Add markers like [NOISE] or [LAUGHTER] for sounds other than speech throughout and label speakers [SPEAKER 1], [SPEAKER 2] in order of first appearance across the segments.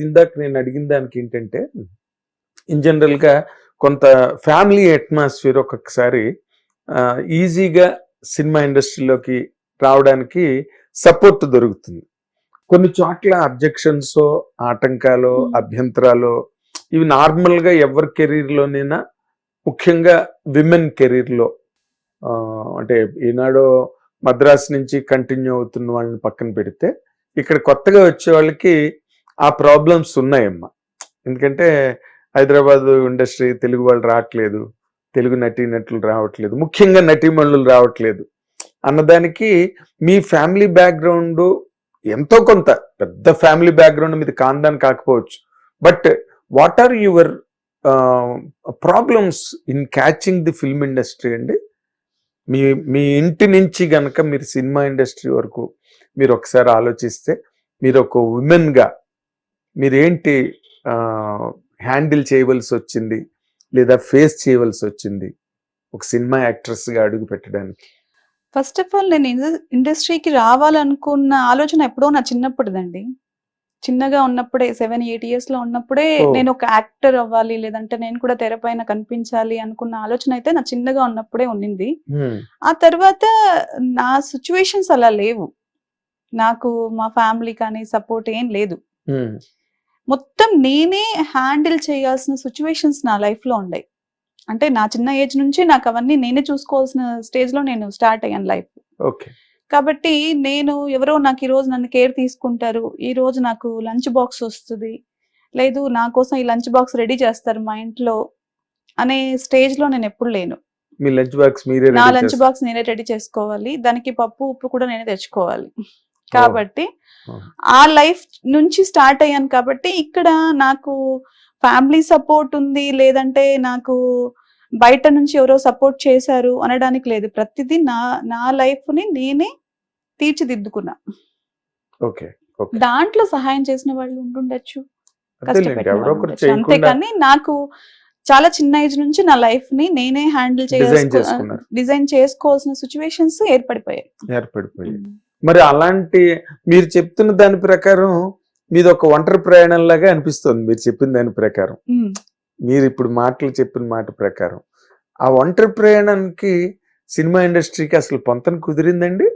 [SPEAKER 1] ఇందాక నేను అడిగిన దానికి ఏంటంటే ఇన్ జనరల్గా కొంత ఫ్యామిలీ అట్మాస్ఫియర్ ఒక్కొక్కసారి ఈజీగా సినిమా ఇండస్ట్రీలోకి రావడానికి సపోర్ట్ దొరుకుతుంది కొన్ని చోట్ల అబ్జెక్షన్స్ ఆటంకాలు
[SPEAKER 2] Hmm.
[SPEAKER 1] అభ్యంతరాలు ఇవి నార్మల్గా ఎవరి కెరీర్ లోనైనా ముఖ్యంగా విమెన్ కెరీర్లో ఆ, అంటే ఈనాడు మద్రాస్ నుంచి కంటిన్యూ అవుతున్న వాళ్ళని పక్కన పెడితే ఇక్కడ కొత్తగా వచ్చే వాళ్ళకి ఆ ప్రాబ్లమ్స్ ఉన్నాయమ్మా. ఎందుకంటే హైదరాబాద్ ఇండస్ట్రీ తెలుగు వాళ్ళు రావట్లేదు తెలుగు నటీనటులు రావట్లేదు ముఖ్యంగా నటీమణులు రావట్లేదు. అన్నదానికి మీ ఫ్యామిలీ బ్యాక్గ్రౌండ్ ఎంతో కొంత పెద్ద ఫ్యామిలీ బ్యాక్గ్రౌండ్ మీది కాందాన్ కాకపోవచ్చు. But what are your problems in catching the film industry అండి? మీ మీ ఇంటి నుంచి గనక మీరు సినిమా ఇండస్ట్రీ వరకు మీరు ఒకసారి ఆలోచిస్తే మీరు ఒక ఉమెన్గా మీరేంటి హ్యాండిల్ చేయవలసి వచ్చింది లేదా ఫేస్ చేయవలసి వచ్చింది ఒక సినిమా యాక్ట్రెస్గా అడుగు పెట్టడానికి
[SPEAKER 2] ఫస్ట్ ఆఫ్ ఆల్ నేను ఇండ- ఇండస్ట్రీకి రావాలనుకున్న ఆలోచన ఎప్పుడో నా చిన్నప్పుడుదండి చిన్నగా ఉన్నప్పుడే సెవెన్ ఎయిట్ ఇయర్స్లో ఉన్నప్పుడే. నేను ఒక యాక్టర్ అవ్వాలి లేదంటే నేను కూడా తెర పైన కనిపించాలి అనుకున్న ఆలోచన అయితే నా చిన్నగా ఉన్నప్పుడే ఉన్నింది
[SPEAKER 1] Hmm.
[SPEAKER 2] ఆ తర్వాత నా సిచ్యువేషన్స్ అలా లేవు నాకు మా ఫ్యామిలీ కానీ సపోర్ట్ ఏం లేదు. మొత్తం నేనే హ్యాండిల్ చేయాల్సిన సిచ్యువేషన్స్ నా లైఫ్లో ఉన్నాయి అంటే నా చిన్న ఏజ్ నుంచి నాకు అవన్నీ నేనే చూసుకోవాల్సిన స్టేజ్లో నేను స్టార్ట్ అయ్యాను లైఫ్
[SPEAKER 1] ఓకే
[SPEAKER 2] కాబట్టి నేను ఎవరో నాకు ఈ రోజు నన్ను కేర్ తీసుకుంటారు ఈ రోజు నాకు లంచ్ బాక్స్ వస్తుంది లేదు నా కోసం ఈ లంచ్ బాక్స్ రెడీ చేస్తారు మా ఇంట్లో అనే స్టేజ్లో నేను ఎప్పుడు లేను
[SPEAKER 1] మీ లంచ్ బాక్స్ మీరే
[SPEAKER 2] నా లంచ్. బాక్స్ నేనే రెడీ చేసుకోవాలి దానికి పప్పు ఉప్పు కూడా నేనే తెచ్చుకోవాలి కాబట్టి. ఆ. లైఫ్ నుంచి స్టార్ట్ అయ్యాను కాబట్టి ఇక్కడ నాకు ఫ్యామిలీ సపోర్ట్ ఉంది లేదంటే నాకు బయట నుంచి ఎవరో సపోర్ట్ చేశారు అనడానికి లేదు. ప్రతిదీ నా నా లైఫ్ని నేనే తీర్చిదిద్దుకున్నా.
[SPEAKER 1] ఓకే
[SPEAKER 2] దాంట్లో సహాయం చేసిన వాళ్ళు ఉండుండొచ్చు అంతేకాని నాకు చాలా చిన్న ఏజ్ నుంచి నా లైఫ్ని నేనే హ్యాండిల్
[SPEAKER 1] చేసుకున్నారు.
[SPEAKER 2] డిజైన్ చేసుకోవాల్సిన సిచ్యువేషన్స్ ఏర్పడిపోయాయి.
[SPEAKER 1] ఏర్పడిపోయి మరి అలాంటి మీరు చెప్తున్న దాని ప్రకారం మీది ఒక ఒంటరి ప్రయాణం లాగా అనిపిస్తుంది మీరు చెప్పిన దాని ప్రకారం. మీరు ఇప్పుడు మాటలు చెప్పిన మాట ప్రకారం. ఆ ఒంటరి ప్రయాణానికి సినిమా ఇండస్ట్రీకి అసలు పొంతన కుదిరిందండి?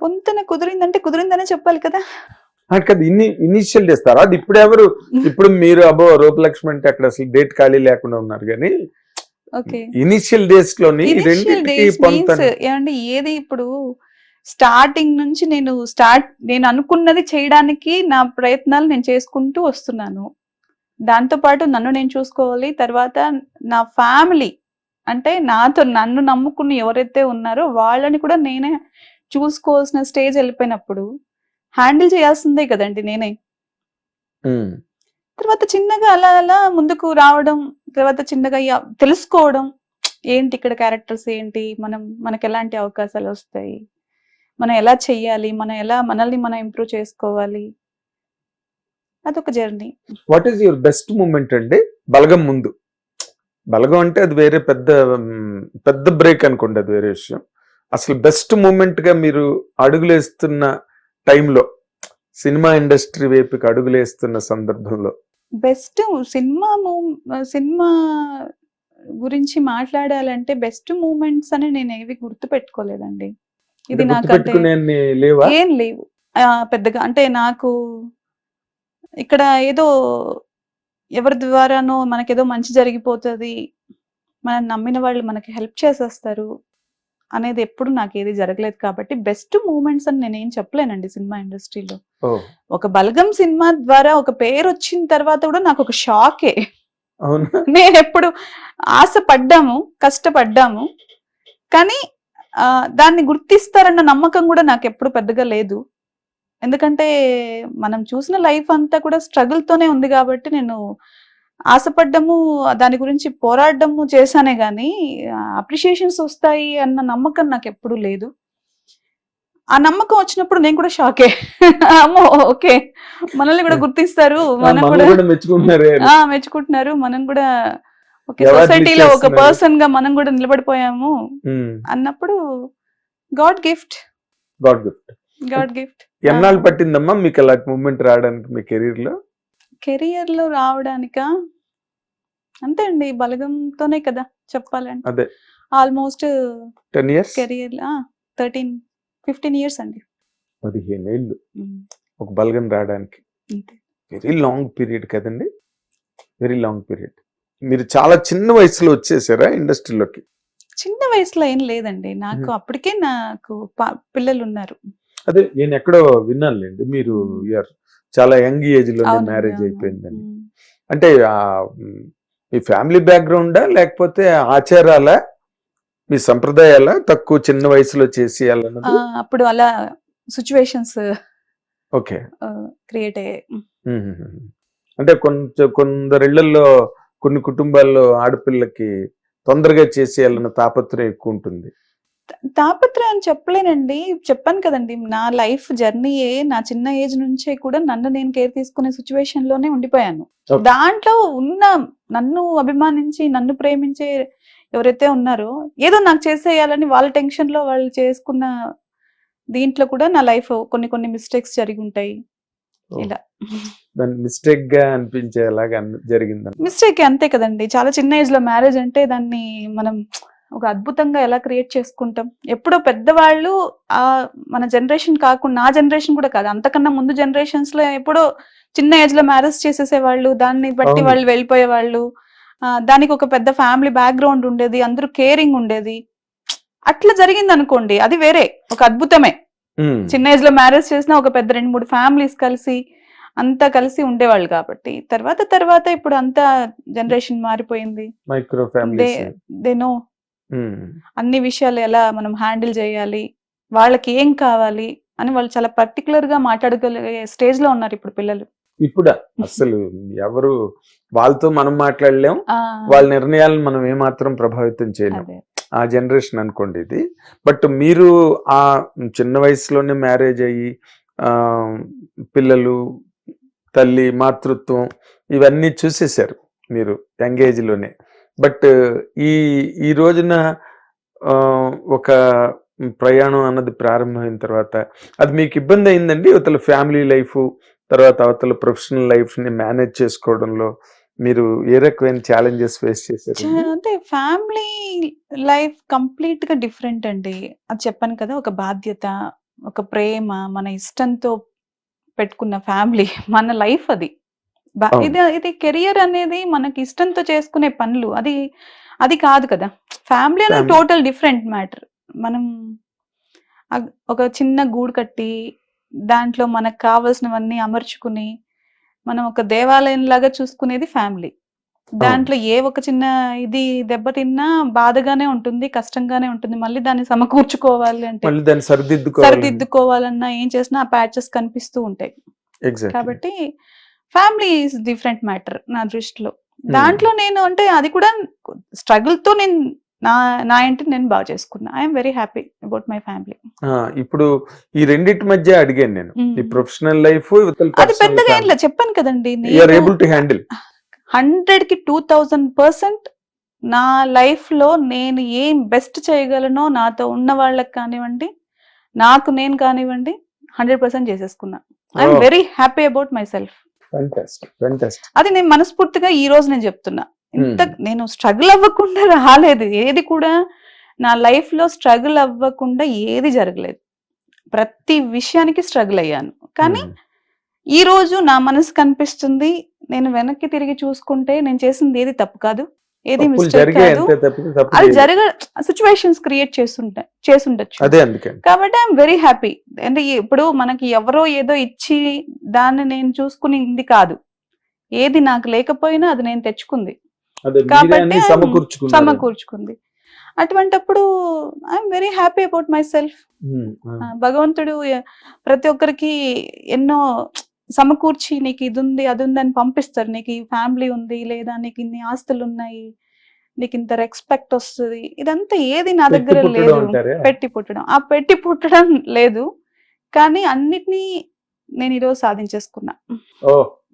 [SPEAKER 2] పొంతన కుదిరిందంటే కుదిరిందనే చెప్పాలి కదా.
[SPEAKER 1] అది ఇన్ని ఇనిషియల్ చేస్తారు అది ఇప్పుడు ఎవరు ఇప్పుడు మీరు అబో రూపలక్ష్మి అంటే అక్కడ అసలు డేట్ ఖాళీ లేకుండా ఉన్నారు కానీ
[SPEAKER 2] ఓకే.
[SPEAKER 1] ఇనిషియల్ డేస్లోని
[SPEAKER 2] డేస్ ఏది ఇప్పుడు స్టార్టింగ్ నుంచి నేను స్టార్ట్ నేను అనుకున్నది చేయడానికి నా ప్రయత్నాలు నేను చేసుకుంటూ వస్తున్నాను. దాంతో పాటు నన్ను నేను చూసుకోవాలి. తర్వాత నా ఫ్యామిలీ అంటే నాతో నన్ను నమ్ముకుని ఎవరైతే ఉన్నారో వాళ్ళని కూడా నేనే చూసుకోవాల్సిన స్టేజ్ వెళ్ళిపోయినప్పుడు హ్యాండిల్ చేయాల్సిందే కదండి నేనే. తర్వాత చిన్నగా అలా అలా ముందుకు రావడం తర్వాత చిన్నగా తెలుసుకోవడం ఏంటి ఇక్కడ క్యారెక్టర్స్ ఏంటి మనం మనకి ఎలాంటి అవకాశాలు వస్తాయి? మనం ఎలా చెయ్యాలి? మనం ఎలా మనల్ని మనం ఇంప్రూవ్ చేసుకోవాలి? అదొక journey
[SPEAKER 1] what is your best moment అండి? బలగం ముందు. బలగం అంటే అది వేరే పెద్ద పెద్ద బ్రేక్ అనుకోండి అది వేరే విషయం. అసలు బెస్ట్ మూమెంట్గా మీరు అడుగులేస్తున్న టైంలో సినిమా ఇండస్ట్రీ వైపుకి అడుగులేస్తున్న సందర్భంలో?
[SPEAKER 2] బెస్ట్ సినిమా సినిమా గురించి మాట్లాడాలంటే బెస్ట్ మూమెంట్స్ అని నేను ఏవి గుర్తు పెట్టుకోలేదండి ఇది
[SPEAKER 1] లేవా?
[SPEAKER 2] ఏం లేవు. పెద్దగా అంటే నాకు ఇక్కడ ఏదో ఎవరి ద్వారానో మనకేదో మంచి జరిగిపోతుంది మనం నమ్మిన వాళ్ళు మనకి హెల్ప్ చేసేస్తారు అనేది ఎప్పుడు నాకు ఏది జరగలేదు కాబట్టి బెస్ట్ మూమెంట్స్ అని నేనేం చెప్పలేనండి సినిమా ఇండస్ట్రీలో. ఒక బలగం సినిమా ద్వారా ఒక పేరు వచ్చిన తర్వాత కూడా నాకు ఒక షాకే. నేను ఎప్పుడు ఆశ పడ్డాము కష్టపడ్డాము కానీ దాన్ని గుర్తిస్తారన్న నమ్మకం కూడా నాకు ఎప్పుడు పెద్దగా లేదు. ఎందుకంటే మనం చూసిన లైఫ్ అంతా కూడా struggle తోనే ఉంది కాబట్టి నేను ఆశపడ్డము దాని గురించి పోరాడము చేశానే గాని అప్రిషియేషన్స్ వస్తాయి అన్న నమ్మకం నాకు ఎప్పుడు లేదు. ఆ నమ్మకం వచ్చినప్పుడు నేను కూడా షాకే. అమ్మో ఓకే. మనల్ని కూడా గుర్తిస్తారు. మనం కూడా
[SPEAKER 1] మెచ్చుకుంటున్నారు.
[SPEAKER 2] మనం కూడా సొసైటీలో ఒక? పర్సన్గా మనం కూడా నిలబడిపోయాము అన్నప్పుడు God gift.
[SPEAKER 1] God gift.
[SPEAKER 2] God gift.
[SPEAKER 1] ఎన్నాళ్ళు పట్టిందమ్మా మీకు అలాంటి మూమెంట్ రావడానికి మీ
[SPEAKER 2] కెరీర్లో కెరియర్లో రావడానిక? అంతే అండి బలగంతోనే కదా చెప్పాలంటే.
[SPEAKER 1] అదే.
[SPEAKER 2] Almost
[SPEAKER 1] ten years?
[SPEAKER 2] Career thirteen fifteen years అండి.
[SPEAKER 1] పదిహేను ఏళ్ళు ఒక బలగం రావడానికి. వెరీ లాంగ్ పీరియడ్ కదండి. వెరీ లాంగ్ పీరియడ్ మీరు చాలా చిన్న వయసులో వచ్చేసారా ఇండస్ట్రీలోకి?
[SPEAKER 2] చిన్న వయసులో ఏం లేదండి. నాకు. అప్పటికే నాకు పిల్లలు ఉన్నారు
[SPEAKER 1] అదే నేను ఎక్కడో విన్నానులేండి మీరు చాలా యంగ్ ఏజ్
[SPEAKER 2] అవునండి,
[SPEAKER 1] మ్యారేజ్. అయిపోయిందని. అంటే మ్, ఫ్యామిలీ బ్యాక్గ్రౌండా లేకపోతే ఆచారాల మీ సంప్రదాయాల తక్కువ చిన్న వయసులో చేసేయాలన్నది?
[SPEAKER 2] అప్పుడు అలా సిచ్యువేషన్స్
[SPEAKER 1] ఓకే.
[SPEAKER 2] క్రియేట్ అయ్యాయి.
[SPEAKER 1] అంటే కొంచెం కొందరిళ్ళలో కొన్ని కుటుంబాల్లో ఆడపిల్లకి తొందరగా చేసేయాలన్న తాపత్రయం ఎక్కువ ఉంటుంది
[SPEAKER 2] తాపత్రయం చెప్పలేనండి చెప్పాను కదండి నా లైఫ్ జర్నీయే నా చిన్న ఏజ్ నుంచే కూడా నన్ను నేను కేర్ తీసుకునే సిచ్యువేషన్లోనే ఉండిపోయాను. దాంట్లో ఉన్న నన్ను అభిమానించి నన్ను ప్రేమించే ఎవరైతే ఉన్నారో ఏదో నాకు చేసేయాలని వాళ్ళ టెన్షన్లో వాళ్ళు చేసుకున్న దీంట్లో కూడా నా లైఫ్ కొన్ని కొన్ని మిస్టేక్స్ జరిగి ఉంటాయి. ఇలా.
[SPEAKER 1] మిస్టేక్గా అనిపించేలాగా అన్- జరిగిందని
[SPEAKER 2] మిస్టేక్ అంతే కదండి. చాలా చిన్న ఏజ్లో మ్యారేజ్ అంటే దాన్ని మనం ఒక అద్భుతంగా ఎలా క్రియేట్ చేసుకుంటాం? ఎప్పుడో పెద్దవాళ్ళు ఆ మన జనరేషన్ కాకుండా నా జనరేషన్ కూడా కాదు అంతకన్నా ముందు జనరేషన్స్లో ఎప్పుడో చిన్న ఏజ్లో మ్యారేజ్ చేసేసేవాళ్ళు దాన్ని బట్టి. వాళ్ళు వెళ్ళిపోయే వాళ్ళు దానికి ఒక పెద్ద ఫ్యామిలీ బ్యాక్గ్రౌండ్ ఉండేది అందరూ కేరింగ్ ఉండేది. అట్లా జరిగింది అనుకోండి అది వేరే ఒక అద్భుతమే. చిన్న ఏజ్లో మ్యారేజ్ చేసినా ఒక పెద్ద రెండు మూడు ఫ్యామిలీస్ కలిసి అంతా కలిసి ఉండేవాళ్ళు కాబట్టి. తర్వాత తర్వాత ఇప్పుడు అంతా జనరేషన్ మారిపోయింది.
[SPEAKER 1] Micro
[SPEAKER 2] they know. అన్ని విషయాలు ఎలా మనం హ్యాండిల్ చేయాలి వాళ్ళకి ఏం కావాలి అని వాళ్ళు చాలా పర్టికులర్గా మాట్లాడగలిగే స్టేజ్లో ఉన్నారు ఇప్పుడు పిల్లలు.
[SPEAKER 1] ఇప్పుడు? [LAUGHS] అసలు ఎవరు వాళ్ళతో మనం మాట్లాడలేం. వాళ్ళ నిర్ణయాలను మనం ఏమాత్రం ప్రభావితం చేయలేం.
[SPEAKER 2] అదే.
[SPEAKER 1] ఆ జనరేషన్ అనుకోండి ఇది. బట్ మీరు ఆ చిన్న వయసులోనే మ్యారేజ్ అయ్యి పిల్లలు తల్లి మాతృత్వం ఇవన్నీ చూసేశారు మీరు యంగ్ ఏజ్లోనే. బట్ ఈ ఈ రోజున ఒక ప్రయాణం అన్నది ప్రారంభమైన తర్వాత అది మీకు ఇబ్బంది అయిందండి? అవతల ఫ్యామిలీ లైఫ్ తర్వాత అవతల ప్రొఫెషనల్ లైఫ్ని మేనేజ్ చేసుకోవడంలో? మీరు ఏ రకమైన ఛాలెంజెస్ ఫేస్ చేశారు?
[SPEAKER 2] అంటే ఫ్యామిలీ లైఫ్ కంప్లీట్గా డిఫరెంట్ అండి. అది చెప్పాను కదా ఒక బాధ్యత ఒక ప్రేమ మన ఇష్టంతో పెట్టుకున్న ఫ్యామిలీ మన లైఫ్ అది. ఇది ఇది కెరియర్ అనేది మనకి ఇష్టంతో చేసుకునే పనులు. అది అది కాదు కదా. ఫ్యామిలీ అనేది. టోటల్ డిఫరెంట్ మ్యాటర్ మనం ఒక చిన్న గూడు కట్టి దాంట్లో మనకు కావాల్సినవన్నీ అమర్చుకుని మనం ఒక దేవాలయం లాగా చూసుకునేది ఫ్యామిలీ. దాంట్లో ఏ ఒక చిన్న ఇది దెబ్బతిన్నా బాధగానే ఉంటుంది కష్టంగానే ఉంటుంది. మళ్ళీ దాన్ని సమకూర్చుకోవాలి అంటే
[SPEAKER 1] దాన్ని
[SPEAKER 2] సరిదిద్దుకోవాలన్నా ఏం చేసినా ఆ ప్యాచెస్ కనిపిస్తూ ఉంటాయి. కాబట్టి ఫ్యామిలీ ఈజ్ డిఫరెంట్ మ్యాటర్ నా దృష్టిలో. దాంట్లో నేను అంటే అది కూడా స్ట్రగుల్తో నేను నా నా ఇంటిని నేను బాగా చేసుకున్నా. I'm very happy about my family
[SPEAKER 1] ఇప్పుడు ఈ రెండింటి మధ్య అడిగాను నేను. ఈ ప్రొఫెషనల్ లైఫ్
[SPEAKER 2] అది పెద్దగా ఏం లేదు. చెప్పాను కదండి
[SPEAKER 1] ఏబుల్ టు హ్యాండిల్
[SPEAKER 2] హండ్రెడ్కి టూ థౌజండ్ పర్సెంట్ నా లైఫ్లో నేను ఏం బెస్ట్ చేయగలనో నాతో ఉన్న వాళ్ళకి కానివ్వండి నాకు నేను కానివ్వండి hundred percent చేసేసుకున్నా. I'm. Very happy about my self అది నేను మనస్ఫూర్తిగా ఈ రోజు నేను చెప్తున్నా. ఇంత నేను స్ట్రగుల్ అవ్వకుండా రాలేదు. ఏది కూడా నా లైఫ్లో స్ట్రగుల్ అవ్వకుండా ఏది జరగలేదు. ప్రతి విషయానికి స్ట్రగుల్ అయ్యాను. కానీ ఈ రోజు నా మనసు కనిపిస్తుంది. నేను వెనక్కి తిరిగి చూసుకుంటే నేను చేసింది ఏది తప్పు కాదు. ఏది మిస్టేక్ కాదు. అది. జరగ సిచ్యువేషన్స్ క్రియేట్ చేస్తుంటా చేసుండొచ్చు కాబట్టి ఐఎమ్ వెరీ హ్యాపీ అంటే ఇప్పుడు మనకి ఎవరో ఏదో ఇచ్చి దాన్ని నేను చూసుకునింది కాదు. ఏది నాకు లేకపోయినా అది నేను తెచ్చుకుంది. కాబట్టి సమకూర్చుకుంది. అటువంటప్పుడు I'm very happy about my self. భగవంతుడు ప్రతి ఒక్కరికి ఎన్నో సమకూర్చి నీకు ఇది ఉంది అది ఉంది అని పంపిస్తారు. నీకు ఈ ఫ్యామిలీ ఉంది లేదా నీకు ఇన్ని ఆస్తులు ఉన్నాయి నీకు ఇంత రెస్పెక్ట్ వస్తుంది. ఇదంతా ఏది నా దగ్గర లేదు? పెట్టి పుట్టడం. ఆ పెట్టి పుట్టడం లేదు. కానీ అన్నిటినీ నేను ఈరోజు సాధించేసుకున్నా.
[SPEAKER 1] ఓ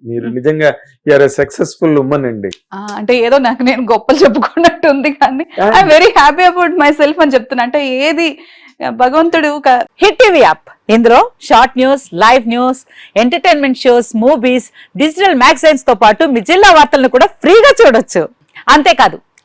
[SPEAKER 1] మీరు నిజంగా యూఆర్ సక్సెస్ఫుల్ ఉమ్మన్ అండి.
[SPEAKER 2] అంటే ఏదో నాకు నేను గొప్పలు చెప్పుకున్నట్టు ఉంది కానీ I'm very happy about my self అని చెప్తున్నా. అంటే ఏది భగవంతుడు ఒక
[SPEAKER 3] హిట్ టీవీ యాప్. ఇందులో short news live news entertainment shows movies digital మ్యాగజైన్స్తో పాటు మీ జిల్లా వార్తలను కూడా ఫ్రీగా చూడొచ్చు. అంతేకాదు